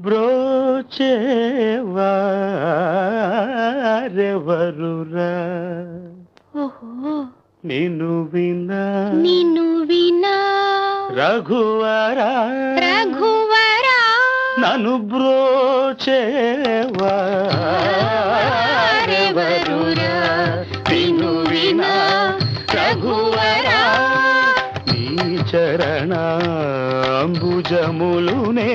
బ్రోచేవారెవరురా? ఓహో. నిన్ను వినా. నిన్ను వినా. రఘువరా. రఘువరా. నన్ను బ్రోచేవారెవరురా నిన్ను వినా. రఘువరా. నీ చరణాంబుజములునే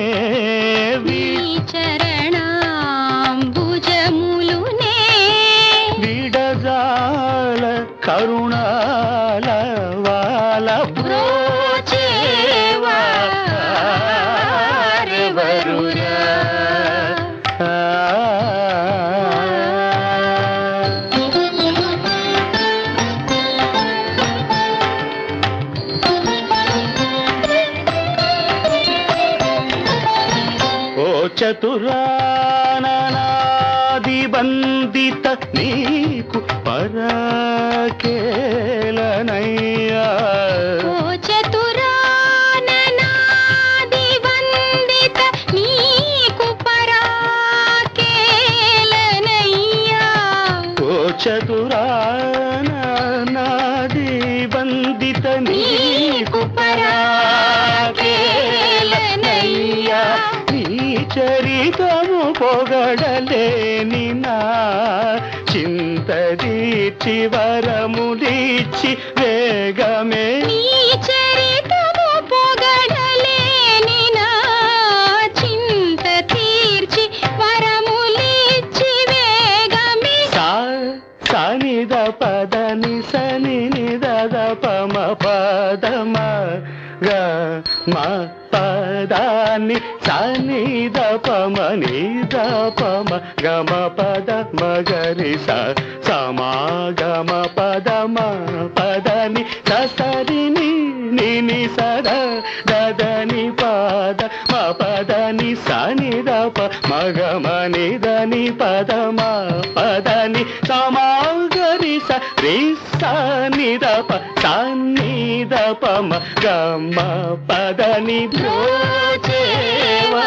చరణాంబుజములునే విడజాల కరుణాల వాల బ్రోచేవారెవరురా ఓ చతురానాది బందిత నీకు పరాకేలనయ్యా. చతురాననాది చతురానాది బందిత నీకు చరితము పొగడలేని నా చింత దీచి వరములిచ్చి వేగమే. పదని సని నిదద పమ పదమ గ మ పదాన్ని సనిద దపమ నిద పమ గమ పద మగరి స పద మ పదని ససరిని నిని సద దదని పద మ పదని సని దప మగమని దని పద మ పదని సమా స రే సా నిద ప సా నిద ప మ గ మ పద ని ధో చేవా.